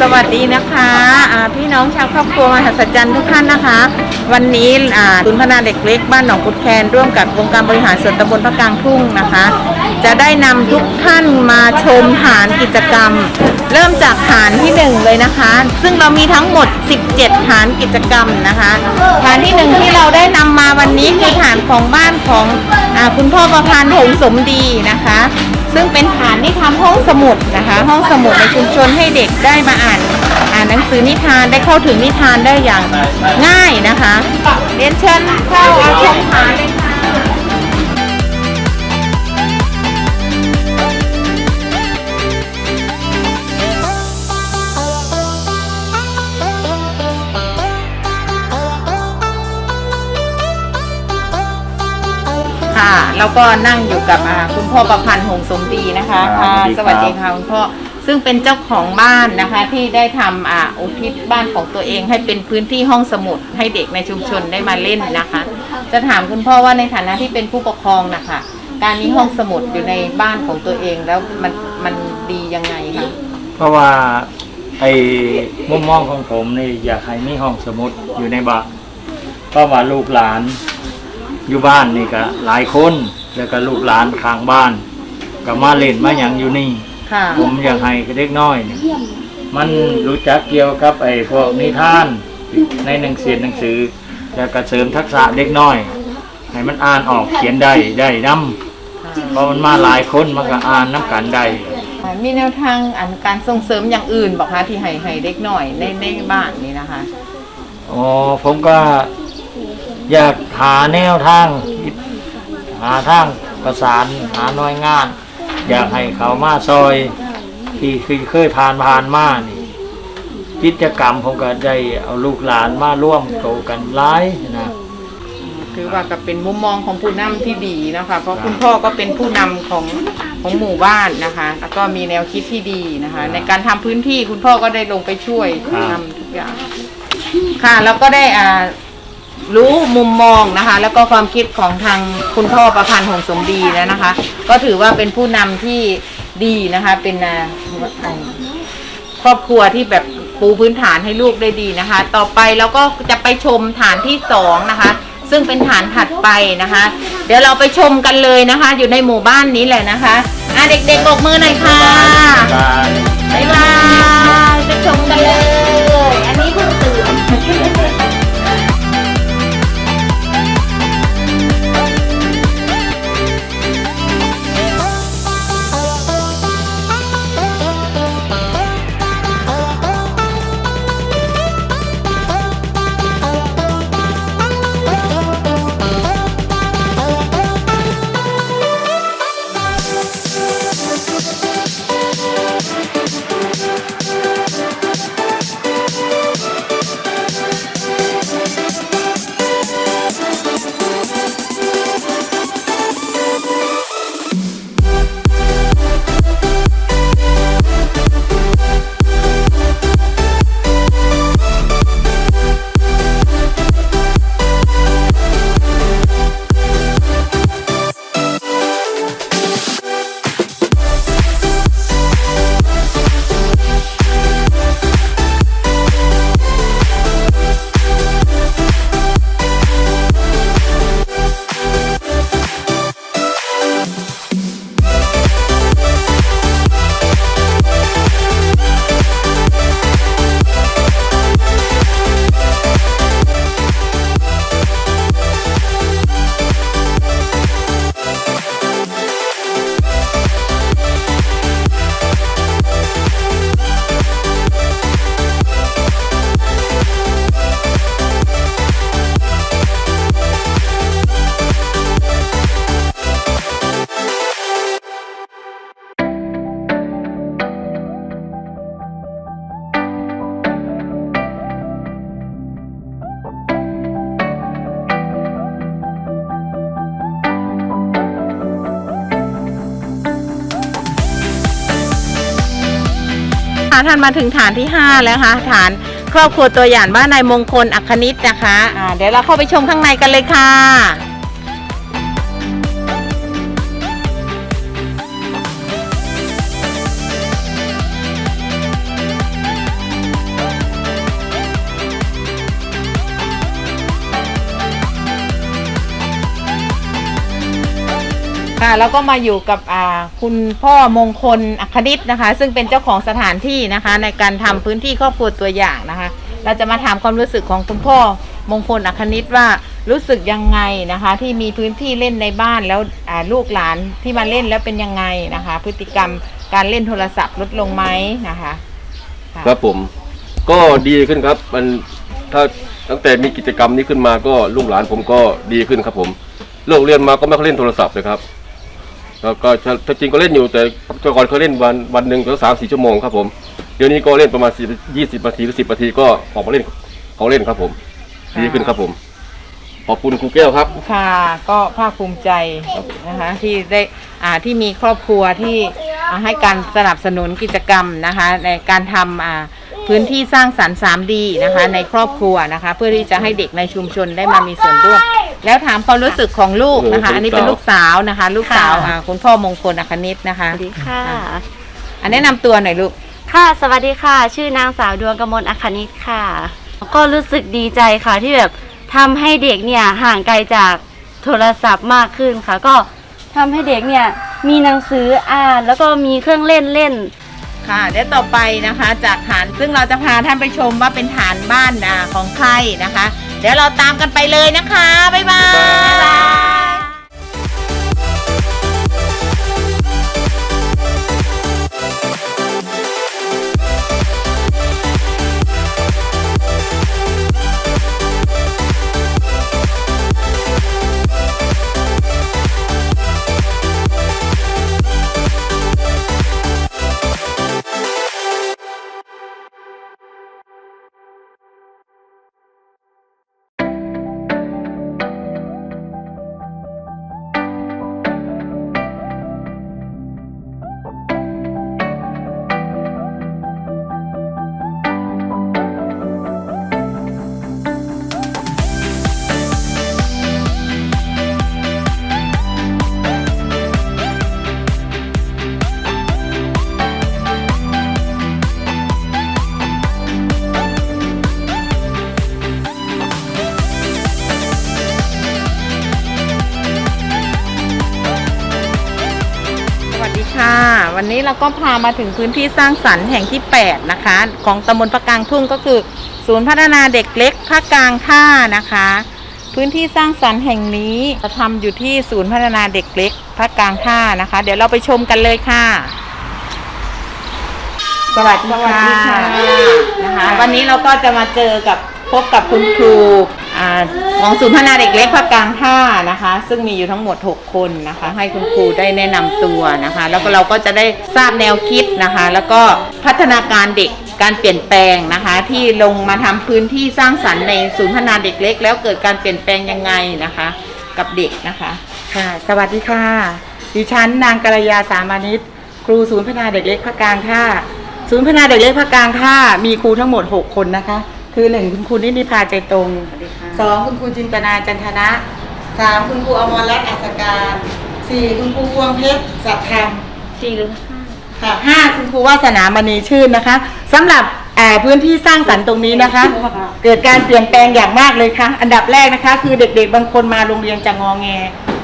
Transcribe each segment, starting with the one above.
สวัสดีนะคะอ่าพี่น้องชาวครอบครัวมหัศจรรย์ทุกท่านนะคะ วันนี้ศูนย์พัฒนาเด็กเล็กบ้านหนองกุดแคนร่วมกับองค์การบริหารส่วนตำบลพระกลางทุ่งนะคะ จะได้นำทุกท่านมาชมฐานกิจกรรม เริ่มจากฐานที่หนึ่งเลยนะคะ ซึ่งเรามีทั้งหมด 17 ฐานกิจกรรมนะคะฐานที่หนึ่งที่เราได้นำมาวันนี้คือฐานของบ้านของอคุณพ่อประพันธ์หงสมดีนะคะซึ่งเป็นฐานที่ทำห้องสมุดนะคะ ห้องสมุดในชุมชนให้เด็กได้มาอ่านอ่านหนังสือนิทานได้เข้าถึงนิทานได้อย่างง่ายนะคะเรียนเชิญเข้าอาชมฐานเลย ค่ะค่ะ แล้วก็นั่งอยู่กับอ่าคุณพ่อประพันธ์หงสมดีนะคะครับค่ะสสวัวัสสดีดีครัค่ะบคุณพ่อซึ่งเป็นเจ้าของบ้านนะคะที่ได้ทำอ่าอุทิศบ้านของตัวเอง ให้เป็นพื้นที่ห้องสมุดให้เด็กในชุมชนได้มาเล่นนะคะ จะถามคุณพ่อว่าในฐานะที่เป็นผู้ปกครองนะคะการมีห้องสมุดอยู่ในบ้านของตัวเองแล้วมันมันดียังไงคะ เพราะว่าไอ้มุมมองของผมนี่อยากให้มีห้องสมุดอยู่ในบ้านเพราะว่าลูกหลาน อยู่บ้านนี่ก็หลายคนแล้วก็ลูกหลานข้างบ้านก็มาเล่นมาอย่างอยู่นี่ ค่ะ ผมอยากให้เด็กน้อยเนี่ยมันรู้จักเกี่ยวกับไอ้พวกนิทานในหนังสือหนังสือ แล้วก็เสริมทักษะเด็กน้อย ให้มันอ่านออกเขียนได้ได้นํเพราะมันมาหลายคนมันก็อ่านน้ำกันได้อ่ามีแนวทางอันการส่งเสริมอย่างอื่นบอกคะที่ให้ให้เด็กหน่อยในในบ้านนี้นะคะ อ๋อผมก็ อยากหาแนวทางคิดหาทางประสานหาหน่วยงาน อยากให้เขามาซอย ที่คือเคยผ่านผ่านมานี่กิจกรรมผมก็ได้เอาลูกหลานมาร่วมโตกันหลายนะถือว่าก็เป็นมุมมองของผู้นำที่ดีนะคะ เพราะครับคุณพ่อก็เป็นผู้นำของของหมู่บ้านนะคะ แล้วก็มีแนวคิดที่ดีนะคะ ในการทำพื้นที่คุณพ่อก็ได้ลงไปช่วยทำทุกอย่าง ค่ะ แล้วก็ได้อ่า รู้มุมมองนะคะ แล้วก็ความคิดของทางคุณพ่อประพันธ์หงสมดีแล้วนะคะ ก็ถือว่าเป็นผู้นำที่ดีนะคะ เป็นอ่าครอบครัวที่แบบปูพื้นฐานให้ลูกได้ดีนะคะ ต่อไปเราก็จะไปชมฐานที่สองนะคะ ซึ่งเป็นฐานถัดไปนะคะ เดี๋ยวเราไปชมกันเลยนะคะ อยู่ในหมู่บ้านนี้แหละนะคะอะเด็กๆบอกมือหน่อยค่ะบ๊ายบายไปชมกันเลย ท่านมาถึงฐานที่ 5 แล้วค่ะ ฐานครอบครัวตัวอย่างบ้านนายมงคลอัคคณิตนะคะะเดี๋ยวเราเข้าไปชมข้างในกันเลยค่ะ ค่ะแล้วก็มาอยู่กับอ่าคุณพ่อมงคลอัคนิตนะคะ ซึ่งเป็นเจ้าของสถานที่นะคะ ในการทำพื้นที่ครอบครัวตัวอย่างนะคะ เราจะมาถามความรู้สึกของคุณพ่อมงคลอัคนิตว่ารู้สึกยังไงนะคะ ที่มีพื้นที่เล่นในบ้านแล้วอ่าลูกหลานที่มาเล่นแล้วเป็นยังไงนะคะ พฤติกรรมการเล่นโทรศัพท์ลดลงไหมนะคะะ ครับผมก็ดีขึ้นครับมันถ้าตั้งแต่มีกิจกรรมนี้ขึ้นมาก็ลูกหลานผมก็ดีขึ้นครับผมเลิกเรียนมาก็ไม่ค่อยเล่นโทรศัพท์เลยครับ แล้วก็ถ้าจริงก็เล่นอยู่แต่แต่ก่อนเคยเล่นวันวันหนึ่งถึงสามสี่ชั่วโมงครับผมเดี๋ยวนี้ก็เล่นประมาณยี่สิบนาทีหรือสิบนาทีก็ออกมาเล่นของเล่นครับผมดีขึ้นครับผมขอบคุณครูแก้วครับ ค่ะก็ภาคภูมิใจนะคะที่ได้อ่าที่มีครอบครัวที่ให้การสนับสนุนกิจกรรมนะคะในการทำอ่า พื้นที่สร้างสรรค์ 3D นะคะ ในครอบครัวนะคะ เพื่อที่จะให้เด็กในชุมชนได้มามีส่วนร่วม แล้วถามความรู้สึกของลูกนะคะ อันนี้เป็นลูกสาวนะคะ ลูกสาวค่ะอ่าคุณพ่อมงคลอคณิตนะคะสวัสดีค่ะอันแนะนำตัวหน่อยลูก ค่ะ สวัสดีค่ะ ชื่อนางสาวดวงกมลอัคนิตค่ะ ก็รู้สึกดีใจค่ะที่แบบทำให้เด็กเนี่ยห่างไกลจากโทรศัพท์มากขึ้นค่ะ ก็ทำให้เด็กเนี่ยมีหนังสืออ่านแล้วก็มีเครื่องเล่นเล่น ค่ะเดี๋ยวต่อไปนะคะจากฐานซึ่งเราจะพาท่านไปชมว่าเป็นฐานบ้านนาของใครนะคะ เดี๋ยวเราตามกันไปเลยนะคะ บ๊ายบาย นนี้เราก็พามาถึงพื้นที่สร้างสรรค์แห่งที่ 8 นะคะ ของตำบลพระกลางทุ่งก็คือ ศูนย์พัฒนาเด็กเล็กพระกลางท่านะคะ พื้นที่สร้างสรรค์แห่งนี้จะทำอยู่ที่ศูนย์พัฒนาเด็กเล็กพระกลางท่านะคะ เดี๋ยวเราไปชมกันเลยค่ะ สวัสดีค่ะนะคะ วันนี้เราก็จะมาเจอกับพบกับคุณครูอ่า ของศูนย์พัฒนาเด็กเล็กภาคกลางท่านะคะ ซึ่งมีอยู่ทั้งหมด 6 คนนะคะ ให้คุณครูได้แนะนำตัวนะคะ แล้วก็เราก็จะได้ทราบแนวคิดนะคะ แล้วก็พัฒนาการเด็กการเปลี่ยนแปลงนะคะ ที่ลงมาทำพื้นที่สร้างสรรค์ในศูนย์พัฒนาเด็กเล็ก แล้วเกิดการเปลี่ยนแปลงยังไงนะคะ กับเด็กนะคะค่ะ สวัสดีค่ะ ดิฉันนางกัลยาสามานิตครูศูนย์พัฒนาเด็กเล็กภาคกลางท่าศูนย์พัฒนาเด็กเล็กภาคกลางท่ามีครูทั้งหมด 6 คนนะคะ คือหนึ่งคุณครูนิติพาใจตรงสองคุณครูจินตนาจันทนะสามคุณครูอมรรัตน์อัศการสี่คุณครูพวงเพชรสัตธรรมสี่หรือค่ะห้าคุณครูวาสนามณีชื่นนะคะสำหรับอ่าพื้นที่สร้างสรรค์ตรงนี้นะคะ เกิดการเปลี่ยนแปลงอย่างมากเลยค่ะ อันดับแรกนะคะ คือเด็กๆ บางคนมาโรงเรียนจะงอแง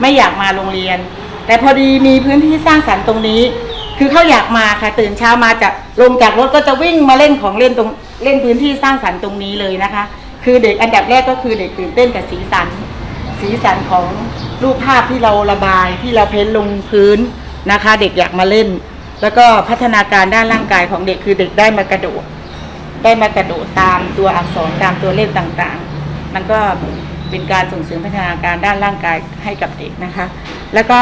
ไม่อยากมาโรงเรียน แต่พอดีมีพื้นที่สร้างสรรค์ตรงนี้ คือเขาอยากมาค่ะ ตื่นเช้ามาจากลงจากรถก็จะวิ่งมาเล่นของเล่นตรงเล่นพื้นที่สร้างสรรค์ตรงนี้เลยนะคะ คือเด็กอันดับแรกก็คือเด็กตื่นเต้นกับสีสัน สีสันของรูปภาพที่เราระบายที่เราเพ้นลงพื้นนะคะ เด็กอยากมาเล่น แล้วก็พัฒนาการด้านร่างกายของเด็กคือเด็กได้มากระโดด ได้มากระโดดตามตัวอักษรตามตัวเลขต่างๆ มันก็เป็นการส่งเสริมพัฒนาการด้านร่างกายให้กับเด็กนะคะ แล้วก็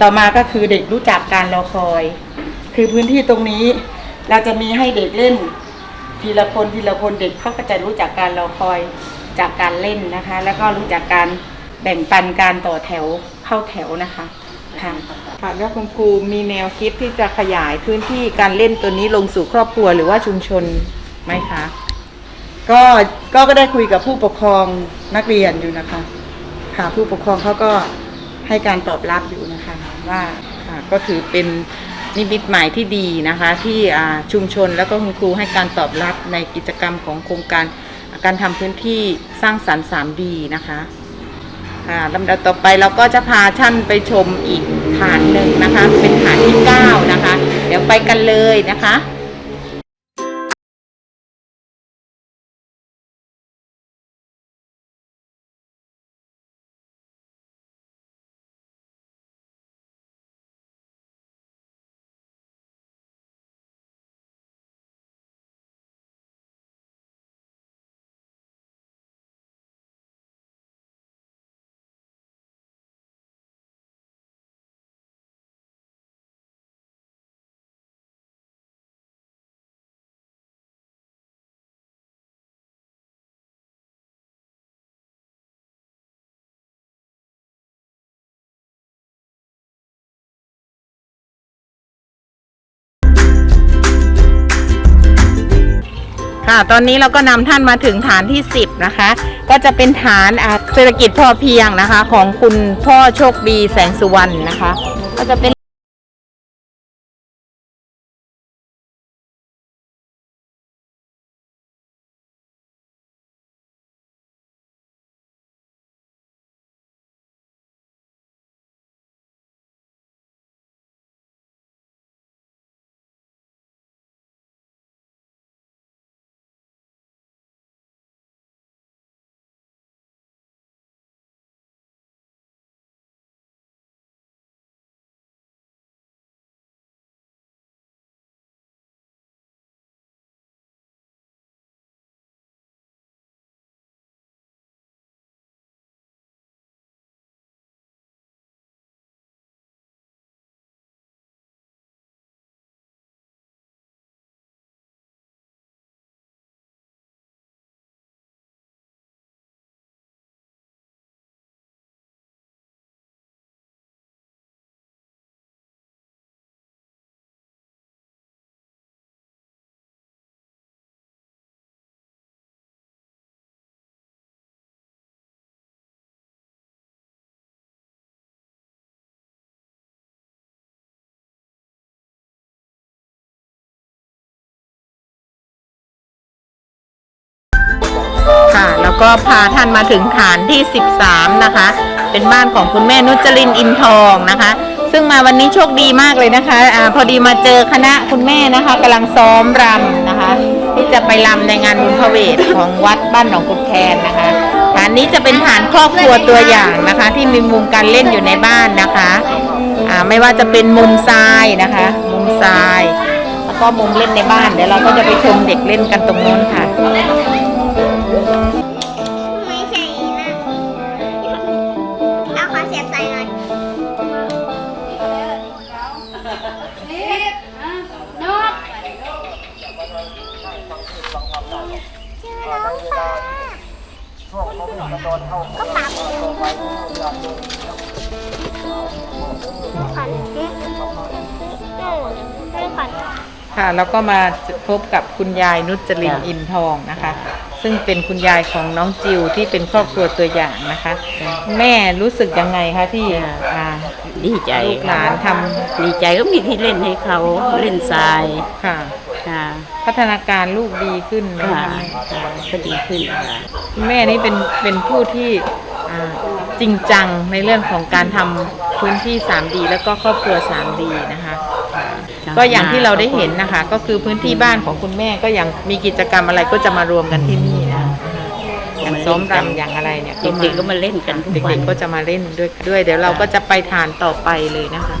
ต่อมาก็คือเด็กรู้จักการรอคอย คือพื้นที่ตรงนี้เราจะมีให้เด็กเล่น ทีละคนทีละคนเด็กเขาก็จะรู้จักการรอคอยจากการเล่นนะคะ แล้วก็รู้จักการแบ่งปันการต่อแถวเข้าแถวนะคะค่ะค่ะแล้วคุณครูมีแนวคิดที่จะขยายพื้นที่การเล่นตัวนี้ลงสู่ครอบครัวหรือว่าชุมชนไหมคะก็ก็ก็ได้คุยกับผู้ปกครองนักเรียนอยู่นะคะค่ะผู้ปกครองเขาก็ให้การตอบรับอยู่นะคะ ว่าก็ถือเป็นนิมิตหมายที่ดีนะคะที่ชุมชนแล้วก็คุณครูให้การตอบรับในกิจกรรมของโครงการการทำพื้นที่สร้างสรรค์ 3D นะคะค่ะลำดับต่อไปเราก็จะพาท่านไปชมอีกฐานหนึ่งนะคะ เป็นฐานที่ 9 นะคะ เดี๋ยวไปกันเลยนะคะ่ะตอนนี้เราก็นำท่านมาถึงฐานที่ 10 นะคะ ก็จะเป็นฐานเศรษฐกิจพอเพียงนะคะ ของคุณพ่อโชคดีแสงสุวรรณนะคะ ก็จะเป็น แล้วก็พาท่านมาถึงฐานที่ 13 นะคะ เป็นบ้านของคุณแม่นุจรินอินทองนะคะ ซึ่งมาวันนี้โชคดีมากเลยนะคะอาพอดีมาเจอคณะคุณแม่นะคะกำลังซ้อมรำนะคะ ที่จะไปรำในงานบุญพระเวทของวัดบ้านหนองกุดแคนนะคะฐานนี้จะเป็นฐานครอบครัวตัวอย่างนะคะ ที่มีมุมการเล่นอยู่ในบ้านนะคะอ่าไม่ว่าจะเป็นมุมทรายนะคะ มุมทราย แล้วก็มุมเล่นในบ้านเดี๋ยวเราก็จะไปชมเด็กเล่นกันตรงโน้นค่ะ ก็ปากขันเอ๊ะเออไม่ขันค่ะ แล้วก็มาพบกับคุณยายนุจรินทร์อินทองนะคะ ซึ่งเป็นคุณยายของน้องจิวที่เป็นครอบครัวตัวอย่างนะคะ แม่รู้สึกยังไงคะที่อ่าดีใจลูกหลานทำดีใจก็มีที่เล่นให้เขาเล่นทรายค่ะ ค่ะ พัฒนาการลูกดีขึ้นไหมค่ะคะค่ะก็ดีขึ้นค่ะคุณแม่นี่เป็นเป็นผู้ที่อ่าจริงจังในเรื่องของการทำพื้นที่ 3D แล้วก็ครอบครัว 3D นะคะ ก็อย่างที่เราได้เห็นนะคะ ก็คือพื้นที่บ้านของคุณแม่ก็ยังมีกิจกรรมอะไรก็จะมารวมกันที่นี่นะคะอย่างซ้อมรำอย่างอะไรเนี่ยเด็กๆก็มาเล่นกันทุกเด็วันกๆก็จะมาเล่นด้วยด้วย เดี๋ยวเราก็จะไปทานต่อไปเลยนะคะ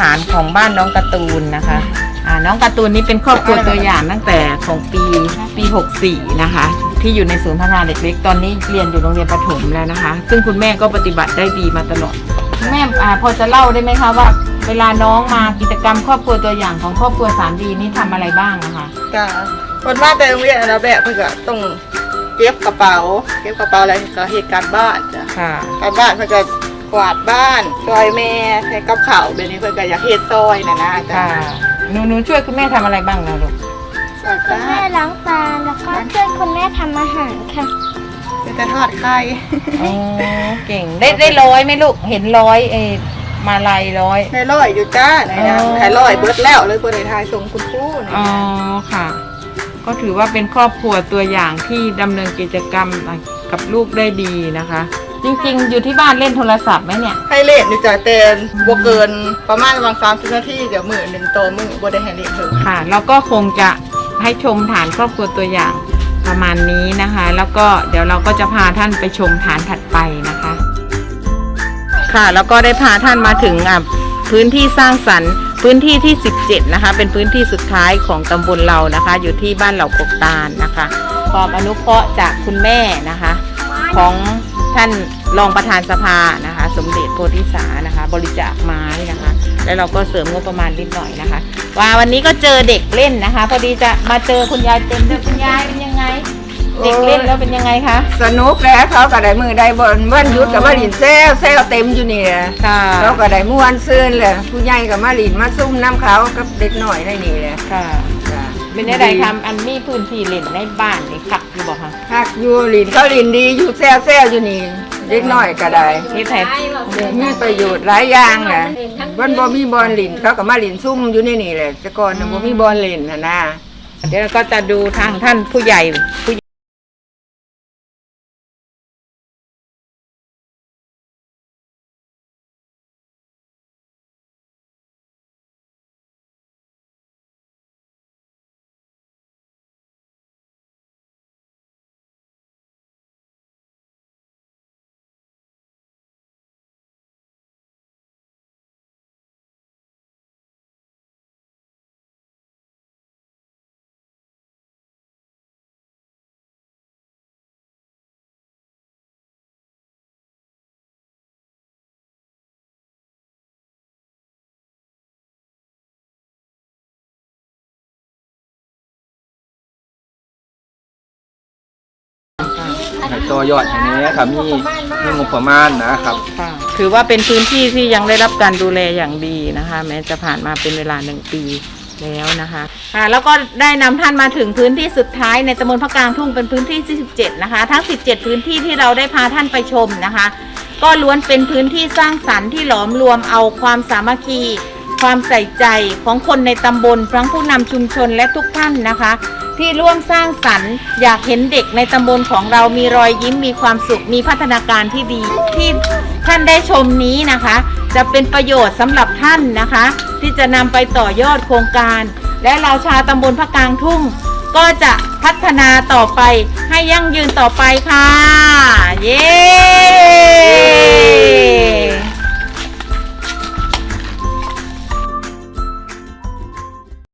ฐานของบ้านน้องการ์ตูนนะคะอ่าน้องการ์ตูนนี่เป็นครอบครัวตัวอย่างตั้งแต่ของปีปี 64 นะคะ ที่อยู่ในศูนย์พัฒนาเด็กเล็กตอนนี้เรียนอยู่โรงเรียนประถมแล้วนะคะ ซึ่งคุณแม่ก็ปฏิบัติได้ดีมาตลอดคุณแม่อ่าพอจะเล่าได้ไหมคะว่า เวลาน้องมากิจกรรมครอบครัวตัวอย่างของครอบครัวสามดีนี่ทำอะไรบ้างนะคะจ้ะคนมาแต่โรงเรียนอันดับแรกเพื่อก็ต้องเก็บกระเป๋า เก็บกระเป๋าอะไรก็เหตุการณ์บ้านจ้ะค่ะการบ้านเพื่อ ก็กวาดบ้านซอยแม่ให้กับข้าวเดี๋ยวนี้เพื่อก็อยากเฮ็ดซอยนะนะจ้ะค่ะหนูหนูช่วยคุณแม่ทำอะไรบ้างนะลูกจ้ะคุณแม่ล้างจานแล้วก็ช่วยคุณแม่ทำอาหารค่ะเป็นแต่ทอดไข่อ๋อเก่งได้ได้ร้อยไหมลูกเห็นร้อยเออมาลายร้อย ในร้อยอยู่จ้าไหนนะอ๋อ ขายร้อยเบิดแล้วเลยบ่ได้ทายส่งคุณครูนี่อ๋อค่ะ ก็ถือว่าเป็นครอบครัวตัวอย่างที่ดำเนินกิจกรรมกับลูกได้ดีนะคะ จริงๆ อยู่ที่บ้านเล่นโทรศัพท์ไหมเนี่ย ให้เล่นอยู่จ้ะแต่บ่เกินประมาณวาง30นาทีเดี๋ยวมื้อหนึ่งโตอมื้อบ่ได้ให้เล่นเพิ่มค่ะ แล้วก็คงจะให้ชมฐานครอบครัวตัวอย่างประมาณนี้นะคะ แล้วก็เดี๋ยวเราก็จะพาท่านไปชมฐานถัดไปนะคะ ค่ะ แล้วก็ได้พาท่านมาถึงอะพื้นที่สร้างสรรค์พื้นที่ที่ 17 นะคะ เป็นพื้นที่สุดท้ายของตำบลเรานะคะ อยู่ที่บ้านเหล่ากกตาลนะคะ ความอนุเคราะห์จากคุณแม่นะคะ ของ ท่านรองประธานสภานะคะ สมเด็จโพธิสานะคะ บริจาคไม้นะคะ แล้วเราก็เสริมงบประมาณนิดหน่อยนะคะ ว่าวันนี้ก็เจอเด็กเล่นนะคะ พอดีจะมาเจอคุณยายเต็มด้วยคุณยายเป็นยังไง เด็กเล่นแล้วเป็นยังไงคะสนุกแล้วเขาก็ได้มือได้บนวันหยุดกับมาลินเซลเซลเต็มอยู่นี่แหละค่ะเขาก็ได้ม่วนซื่นเลยผู้ใหญ่กับมาลินมาซุ่มน้ำเขากับเด็กหน่อยได้นี่แหละค่ะจ้ะ เป็นอะไรทำอันมีพื้นที่เล่นในบ้านนี่คักอยู่บอกคะพักอยู่ลินเขาลินดีอยู่เซลเซลอยู่นี่เด็กหน่อยก็ได้เฮ็ดให้มีประโยชน์หลายอย่างแหละวันบ่มีบอลลินเขาก็มาลินซุ่มอยู่ในนี่แหละแต่ก่อนน่ะบ่มีบอลลินนะนะเดี๋ยวเราก็จะดูทางท่านผู้ใหญ่ผู้ ให้ต่อยอดอย่างนี้ครับมีมีงบประมาณนะครับ ค่ะถือว่าเป็นพื้นที่ที่ยังได้รับการดูแลอย่างดีนะคะ แม้จะผ่านมาเป็นเวลาหนึ่งปีแล้วนะคะค่ะแล้วก็ได้นำท่านมาถึงพื้นที่สุดท้ายในตำบลพระกลางทุ่งเป็นพื้นที่ที่17นะคะ ทั้ง 17 พื้นที่ที่เราได้พาท่านไปชมนะคะ ก็ล้วนเป็นพื้นที่สร้างสรรค์ที่หลอมรวมเอาความสามัคคี ความใส่ใจของคนในตำบลทั้งผู้นำชุมชนและทุกท่านนะคะ ที่ร่วมสร้างสรรค์ อยากเห็นเด็กในตำบลของเรามีรอยยิ้มมีความสุขมีพัฒนาการที่ดี ที่ท่านได้ชมนี้นะคะ จะเป็นประโยชน์สำหรับท่านนะคะ ที่จะนำไปต่อยอดโครงการ และเราชาวตำบลพระกลางทุ่ง ก็จะพัฒนาต่อไปให้ยั่งยืนต่อไปค่ะ เย้